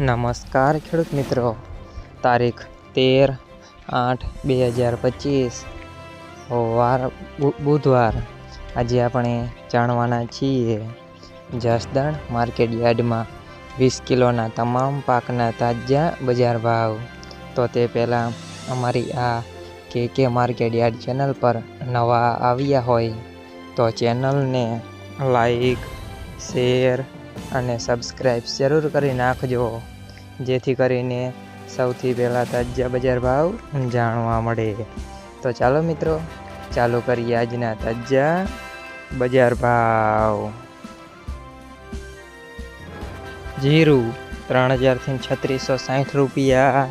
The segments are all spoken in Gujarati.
નમસ્કાર ખેડૂત મિત્રો. તારીખ તેર આઠ બે હજાર પચીસ. વાર બુધવાર. આજે આપણે જાણવાના છીએ જસદણ માર્કેટ યાર્ડમાં વીસ કિલોના તમામ પાકના તાજા બજાર ભાવ. તો તે પહેલાં અમારી આ કે કે માર્કેટ યાર્ડ ચેનલ પર નવા આવ્યા હોય તો ચેનલને લાઈક, શેર અને સબસ્ક્રાઈબ જરૂર કરી નાખજો. જેથી કરીને સૌથી પહેલાં તાજા બજાર ભાવ જાણવા મળે. તો ચાલો મિત્રો, ચાલુ કરીએ આજના તાજા બજાર ભાવ. જીરું ત્રણ હજારથી છત્રીસો સાઠ રૂપિયા.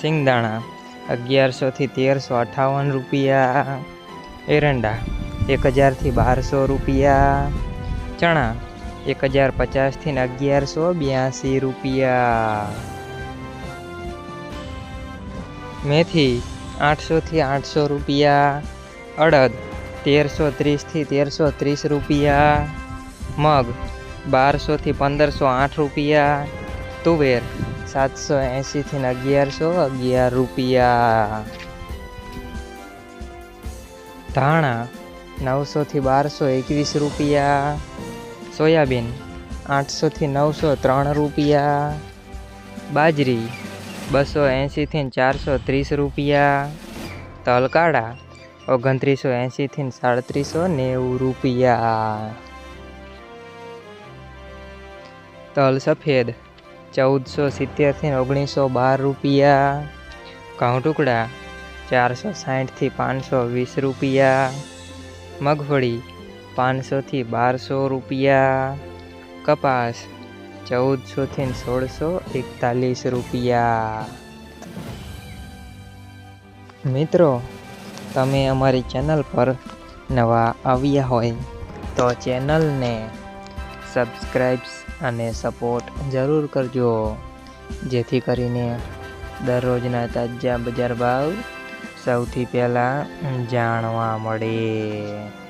સિંગદાણા અગિયારસોથી તેરસો અઠાવન રૂપિયા. એરંડા એક હજારથી બારસો રૂપિયા. ચણા એક હજાર પચાસથી અગિયારસો બ્યાસી રૂપિયા. મેથી આઠસોથી આઠસો રૂપિયા. અડદ તેરસો ત્રીસથી તેરસો ત્રીસ રૂપિયા. મગ બારસોથી પંદરસો આઠ રૂપિયા. તુવેર સાતસો એંશીથી અગિયારસો અગિયાર રૂપિયા. ધાણા નવસોથી બારસો એકવીસ રૂપિયા. સોયાબીન આઠસોથી નવસો ત્રણ રૂપિયા. બાજરી, બસો એંશીથી ચારસો ત્રીસ રૂપિયા. તલકાળા ઓગણત્રીસો એંશીથી સાડત્રીસો નેવું રૂપિયા. તલ સફેદ, ચૌદસો સિત્તેરથી ઓગણીસો બાર રૂપિયા. ઘઉં ટુકડા, ચારસો સાઠથી પાંચસો વીસ રૂપિયા. મગફળી પાંચસોથી બારસો રૂપિયા. કપાસ ચૌદસોથી સોળસો એકતાલીસ રૂપિયા. મિત્રો, તમે અમારી ચેનલ પર નવા આવ્યા હોય તો ચેનલને સબસ્ક્રાઈબ્સ અને સપોર્ટ જરૂર કરજો. જેથી કરીને દરરોજના તાજા બજાર ભાવ સૌથી પહેલાં જાણવા મળે.